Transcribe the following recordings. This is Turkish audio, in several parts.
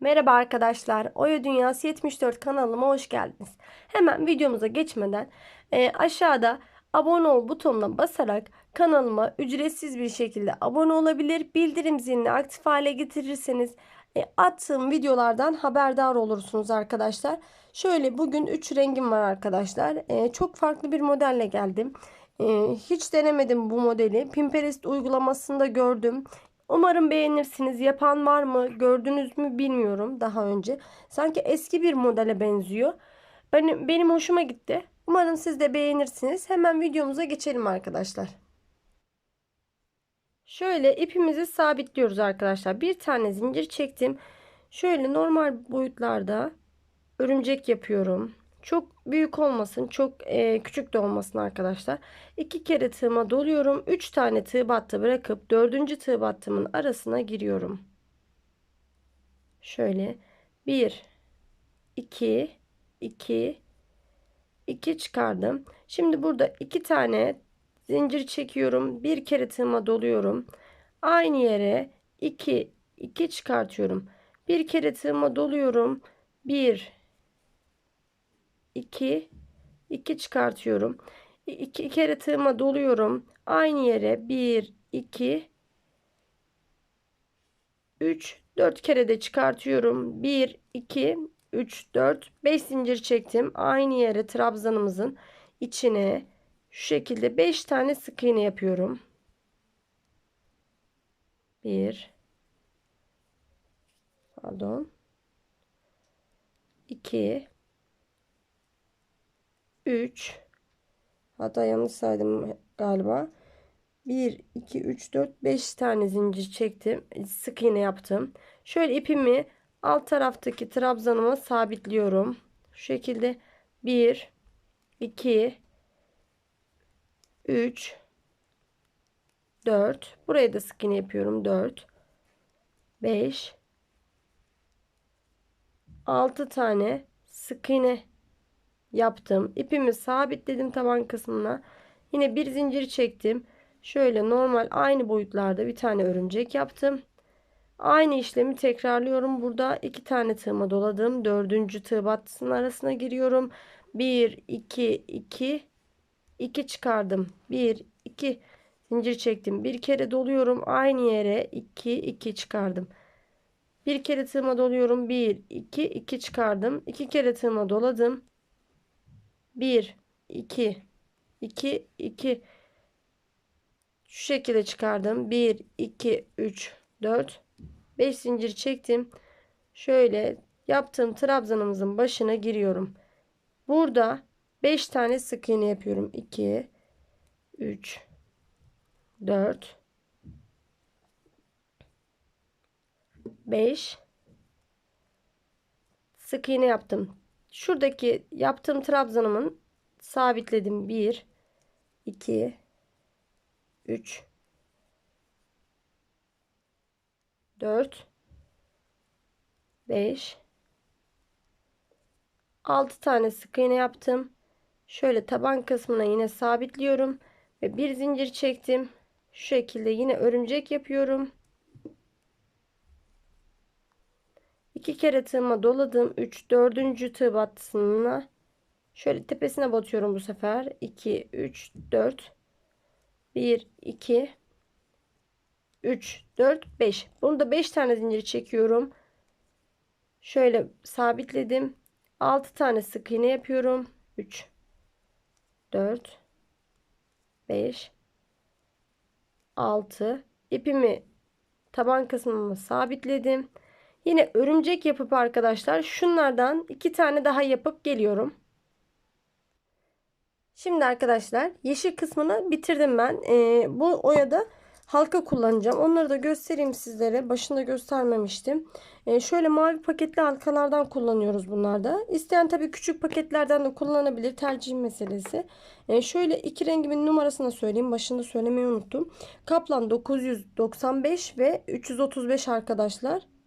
Merhaba arkadaşlar. Oya Dünyası 74 kanalıma hoş geldiniz. Hemen videomuza geçmeden e, aşağıda abone ol butonuna basarak kanalıma ücretsiz bir şekilde abone olabilir. Bildirim zilini aktif hale getirirseniz e, attığım videolardan haberdar olursunuz arkadaşlar. Şöyle bugün 3 rengim var arkadaşlar. E, çok farklı bir modelle geldim. E, hiç denemedim bu modeli. Pinterest uygulamasında gördüm. Umarım beğenirsiniz. Yapan var mı? Gördünüz mü bilmiyorum daha önce. Sanki eski bir modele benziyor. Benim, benim hoşuma gitti. Umarım siz de beğenirsiniz. Hemen videomuza geçelim arkadaşlar. Şöyle ipimizi sabitliyoruz arkadaşlar. Bir tane zincir çektim. Şöyle normal boyutlarda örümcek yapıyorum. Çok büyük olmasın, çok e, küçük de olmasın arkadaşlar. İki kere tığıma doluyorum. Üç tane tığ battı bırakıp dördüncü tığ battımın arasına giriyorum. Şöyle bir, iki, iki, iki çıkardım. Şimdi burada iki tane zincir çekiyorum. Bir kere tığıma doluyorum. Aynı yere iki, iki çıkartıyorum. Bir kere tığıma doluyorum. Bir, 2 2 çıkartıyorum. 2 kere tığıma doluyorum. Aynı yere 1 2 3 4 kere de çıkartıyorum. 1 2 3 4 5 zincir çektim. Aynı yere trabzanımızın içine şu şekilde 5 tane sık iğne yapıyorum. 1 Pardon. 2 3 hatta yanlış saydım galiba. 1 2 3 4 5 tane zincir çektim. Sık iğne yaptım. Şöyle ipimi alt taraftaki trabzanıma sabitliyorum. Şu şekilde. 1 2 3 4 buraya da sık iğne yapıyorum. 4 5 6 tane sık iğne yaptım. İpimi sabitledim taban kısmına. Yine bir zincir çektim. Şöyle normal aynı boyutlarda bir tane örümcek yaptım. Aynı işlemi tekrarlıyorum. Burada iki tane tığıma doladım. Dördüncü tığ battısının arasına giriyorum. 1, 2, 2, 2 çıkardım. 1, 2 zincir çektim. Bir kere doluyorum. Aynı yere 2, 2 çıkardım. Bir kere tığıma doluyorum. 1, 2, 2 çıkardım. 2 kere tığıma doladım. 1 2 2 2 şu şekilde çıkardım. 1 2 3 4 5 zincir çektim. Şöyle yaptığım trabzanımızın başına giriyorum. Burada 5 tane sık iğne yapıyorum. 2 3 4 5 sık iğne yaptım şuradaki yaptığım trabzanımın sabitledim 1 2 3 4 5 6 tane sık iğne yaptım. Şöyle taban kısmına yine sabitliyorum ve bir zincir çektim. Şu şekilde yine örümcek yapıyorum. İki kere tığıma doladım. 3 4. tığ battısına şöyle tepesine batıyorum bu sefer. 2 3 4 1 2 3 4 5. Bunu da 5 tane zincir çekiyorum. Şöyle sabitledim. 6 tane sık iğne yapıyorum. 3 4 5 6 ipimi taban kısmıma sabitledim. Yine örümcek yapıp arkadaşlar şunlardan iki tane daha yapıp geliyorum. Şimdi arkadaşlar yeşil kısmını bitirdim ben. Ee, bu oyada halka kullanacağım. Onları da göstereyim sizlere. Başında göstermemiştim. Ee, şöyle mavi paketli halkalardan kullanıyoruz bunlarda. İsteyen tabii küçük paketlerden de kullanabilir. Tercih meselesi. Ee, şöyle iki rengimin numarasını söyleyeyim. Başında söylemeyi unuttum. Kaplan 995 ve 335 arkadaşlar.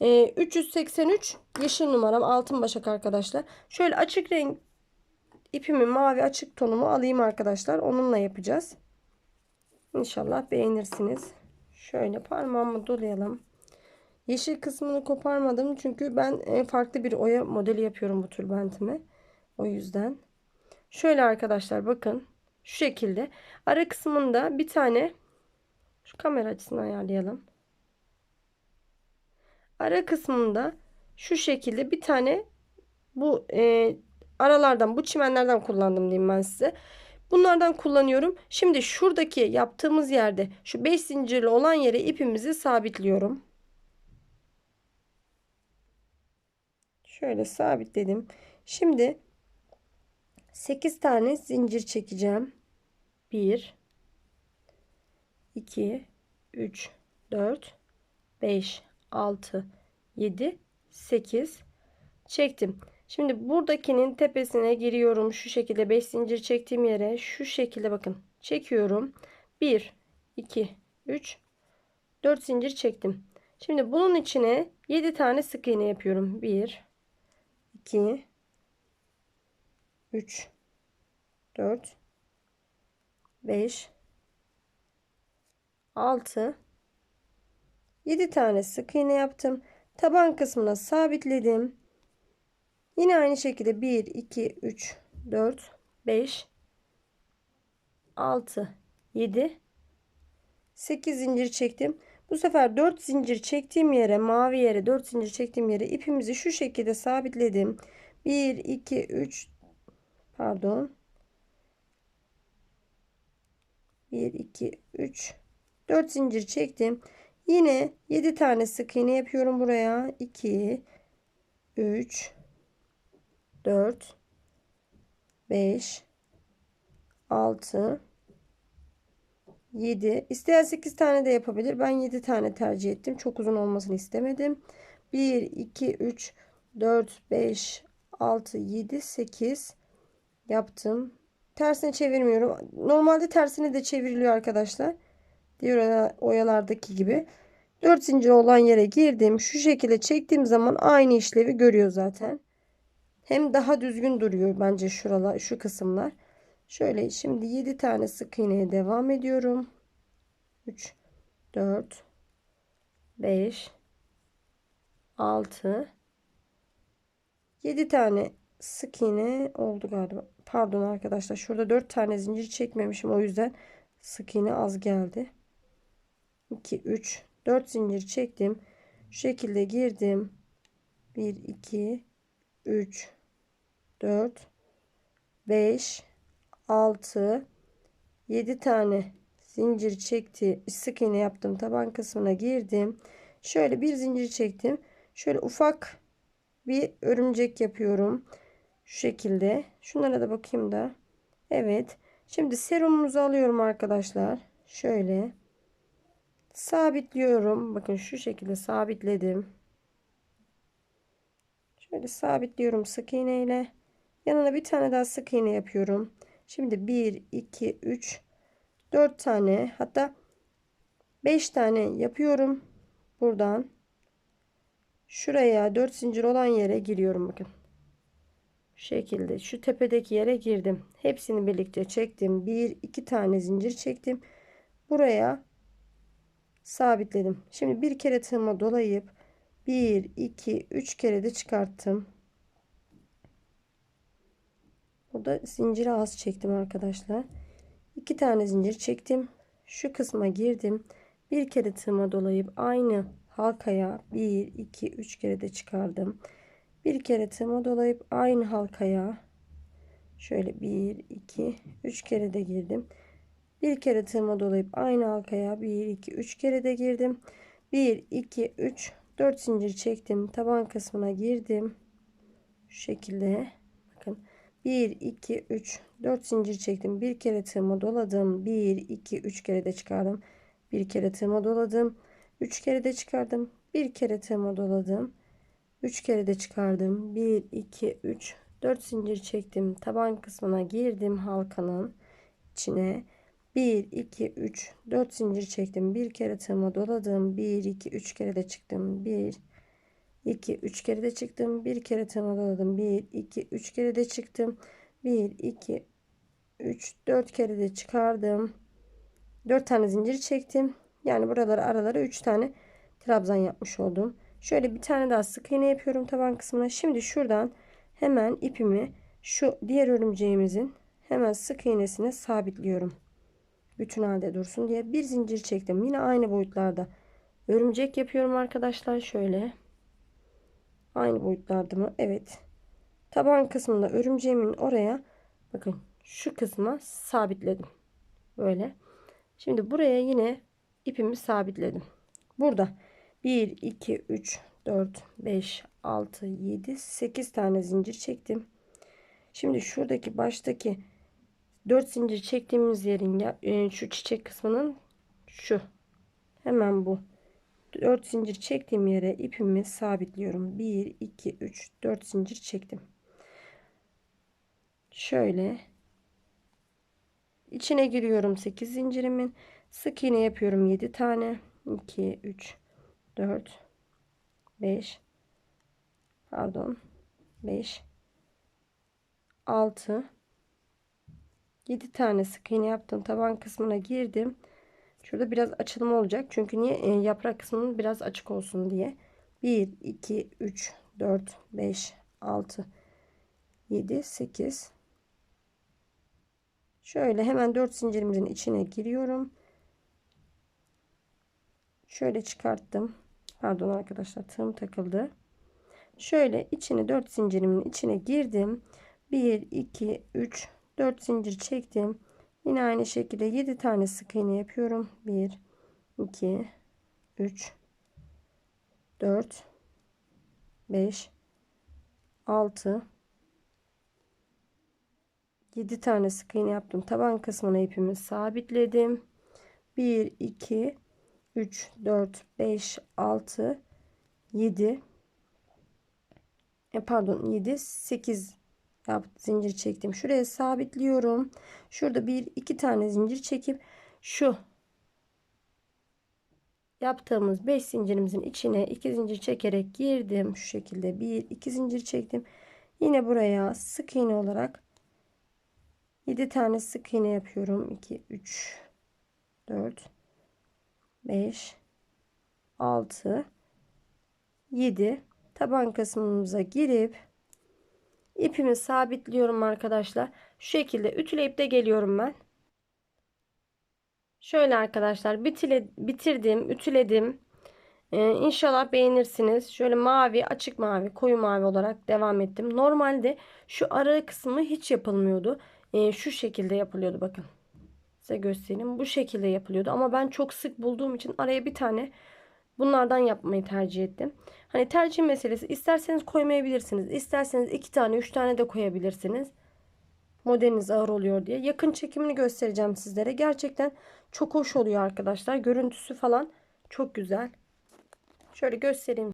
383 ee, yeşil numaram altın başak arkadaşlar. Şöyle açık renk ipimi mavi açık tonumu alayım arkadaşlar. Onunla yapacağız. İnşallah beğenirsiniz. Şöyle parmağımı dolayalım. Yeşil kısmını koparmadım çünkü ben e, farklı bir oya modeli yapıyorum bu tülbentime. O yüzden. Şöyle arkadaşlar bakın. Şu şekilde. Ara kısmında bir tane şu kamera açısını ayarlayalım. Ara kısmında şu şekilde bir tane bu e, aralardan bu çimenlerden kullandım diyeyim ben size. Bunlardan kullanıyorum. Şimdi şuradaki yaptığımız yerde şu 5 zincirli olan yere ipimizi sabitliyorum. Şöyle sabitledim. Şimdi 8 tane zincir çekeceğim. 1 2 3 4 5 6 7 8 çektim. Şimdi buradakinin tepesine giriyorum. Şu şekilde 5 zincir çektiğim yere şu şekilde bakın çekiyorum. 1 2 3 4 zincir çektim. Şimdi bunun içine 7 tane sık iğne yapıyorum. 1 2 3 4 5 6 7 tane sık iğne yaptım. Taban kısmına sabitledim. Yine aynı şekilde 1 2 3 4 5 6 7 8 zincir çektim. Bu sefer 4 zincir çektiğim yere mavi yere 4 zincir çektiğim yere ipimizi şu şekilde sabitledim. 1 2 3 pardon 1 2 3 4 zincir çektim. Yine 7 tane sık iğne yapıyorum buraya. 2 3 4 5 6 7 isteyen 8 tane de yapabilir. Ben 7 tane tercih ettim. Çok uzun olmasını istemedim. 1 2 3 4 5 6 7 8 yaptım. Tersine çevirmiyorum. Normalde tersine de çevriliyor arkadaşlar. Diğer oyalardaki gibi. 4 zincir olan yere girdim. Şu şekilde çektiğim zaman aynı işlevi görüyor zaten. Hem daha düzgün duruyor bence şuralar, şu kısımlar. Şöyle şimdi 7 tane sık iğneye devam ediyorum. 3 4 5 6 7 tane sık iğne oldu galiba. Pardon arkadaşlar. Şurada 4 tane zincir çekmemişim. O yüzden sık iğne az geldi. 2 3 4 zincir çektim. Şu şekilde girdim. 1 2 3 4 5 6 7 tane zincir çekti. Sık iğne yaptım. Taban kısmına girdim. Şöyle bir zincir çektim. Şöyle ufak bir örümcek yapıyorum. Şu şekilde. Şunlara da bakayım da. Evet. Şimdi serumumuzu alıyorum arkadaşlar. Şöyle. Sabitliyorum. Bakın şu şekilde sabitledim. Şöyle sabitliyorum sık iğne ile. Yanına bir tane daha sık iğne yapıyorum. Şimdi 1, 2, 3, 4 tane hatta 5 tane yapıyorum. Buradan şuraya 4 zincir olan yere giriyorum bakın. Şu şekilde şu tepedeki yere girdim. Hepsini birlikte çektim. 1, 2 tane zincir çektim. Buraya sabitledim. Şimdi bir kere tığıma dolayıp 1, 2, 3 kere de çıkarttım. Burada zinciri az çektim arkadaşlar. 2 tane zincir çektim. Şu kısma girdim. Bir kere tığıma dolayıp aynı halkaya 1, 2, 3 kere de çıkardım. Bir kere tığıma dolayıp aynı halkaya şöyle 1, 2, 3 kere de girdim. Bir kere tığıma dolayıp aynı halkaya 1, 2, 3 kere de girdim. 1, 2, 3, 4 zincir çektim. Taban kısmına girdim. Şu şekilde bakın 1 2 3 4 zincir çektim. Bir kere tığıma doladım. 1 2 3 kere de çıkardım. Bir kere tığıma doladım. 3 kere de çıkardım. Bir kere tığıma doladım. 3 kere de çıkardım. 1 2 3 4 zincir çektim. Taban kısmına girdim halkanın içine. 1 2 3 4 zincir çektim. Bir kere tığıma doladım. 1 2 3 kere de çıktım. 1 2 3 kere de çıktım. Bir kere tığıma doladım. 1 2 3 kere de çıktım. 1 2 3 4 kere de çıkardım. 4 tane zincir çektim. Yani buralara aralara 3 tane trabzan yapmış oldum. Şöyle bir tane daha sık iğne yapıyorum taban kısmına. Şimdi şuradan hemen ipimi şu diğer örümceğimizin hemen sık iğnesine sabitliyorum. Bütün halde dursun diye bir zincir çektim. Yine aynı boyutlarda örümcek yapıyorum arkadaşlar. Şöyle. Aynı boyutlarda mı? Evet. Taban kısmında örümceğimin oraya bakın şu kısma sabitledim. Böyle. Şimdi buraya yine ipimi sabitledim. Burada 1, 2, 3, 4, 5, 6, 7, 8 tane zincir çektim. Şimdi şuradaki baştaki 4 zincir çektiğimiz yerin e, şu çiçek kısmının şu. Hemen bu. 4 zincir çektiğim yere ipimi sabitliyorum. 1, 2, 3, 4 zincir çektim. Şöyle içine giriyorum 8 zincirimin. Sık iğne yapıyorum 7 tane. 2, 3, 4, 5, pardon, 5, 6, 7 tane sık iğne yaptım. Taban kısmına girdim. Şurada biraz açılma olacak. Çünkü niye? E, yaprak kısmının biraz açık olsun diye. 1, 2, 3, 4, 5, 6, 7, 8. Şöyle hemen 4 zincirimizin içine giriyorum. Şöyle çıkarttım. Pardon arkadaşlar tığım takıldı. Şöyle içine 4 zincirimin içine girdim. 1, 2, 3, 4 zincir çektim. Yine aynı şekilde 7 tane sık iğne yapıyorum. 1, 2, 3, 4, 5, 6, 7 tane sık iğne yaptım. Taban kısmına ipimi sabitledim. 1, 2, 3, 4, 5, 6, 7. E pardon 7, 8 zincir çektim. Şuraya sabitliyorum. Şurada bir iki tane zincir çekip şu yaptığımız 5 zincirimizin içine 2 zincir çekerek girdim. Şu şekilde 1 2 zincir çektim. Yine buraya sık iğne olarak 7 tane sık iğne yapıyorum. 2 3 4 5 6 7 taban kısmımıza girip ipimi sabitliyorum arkadaşlar. Şu şekilde ütüleyip de geliyorum ben. Şöyle arkadaşlar bitile, bitirdim, ütüledim. Ee, inşallah beğenirsiniz. Şöyle mavi, açık mavi, koyu mavi olarak devam ettim. Normalde şu ara kısmı hiç yapılmıyordu. Ee, şu şekilde yapılıyordu bakın. Size göstereyim. Bu şekilde yapılıyordu ama ben çok sık bulduğum için araya bir tane bunlardan yapmayı tercih ettim. Hani tercih meselesi. İsterseniz koymayabilirsiniz. İsterseniz iki tane, üç tane de koyabilirsiniz. Modeliniz ağır oluyor diye. Yakın çekimini göstereceğim sizlere. Gerçekten çok hoş oluyor arkadaşlar. Görüntüsü falan çok güzel. Şöyle göstereyim.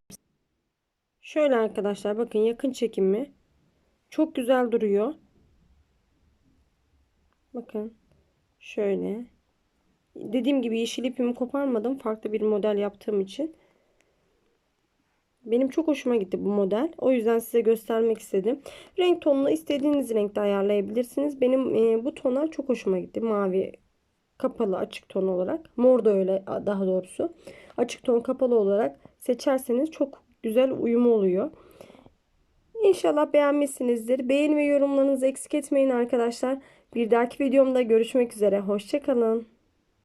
Şöyle arkadaşlar bakın yakın çekimi. Çok güzel duruyor. Bakın. Şöyle. Dediğim gibi yeşil ipimi koparmadım. Farklı bir model yaptığım için. Benim çok hoşuma gitti bu model. O yüzden size göstermek istedim. Renk tonunu istediğiniz renkte ayarlayabilirsiniz. Benim e, bu tonlar çok hoşuma gitti. Mavi kapalı açık ton olarak. Mor da öyle daha doğrusu. Açık ton kapalı olarak seçerseniz çok güzel uyumu oluyor. İnşallah beğenmişsinizdir. Beğeni ve yorumlarınızı eksik etmeyin arkadaşlar. Bir dahaki videomda görüşmek üzere. Hoşçakalın.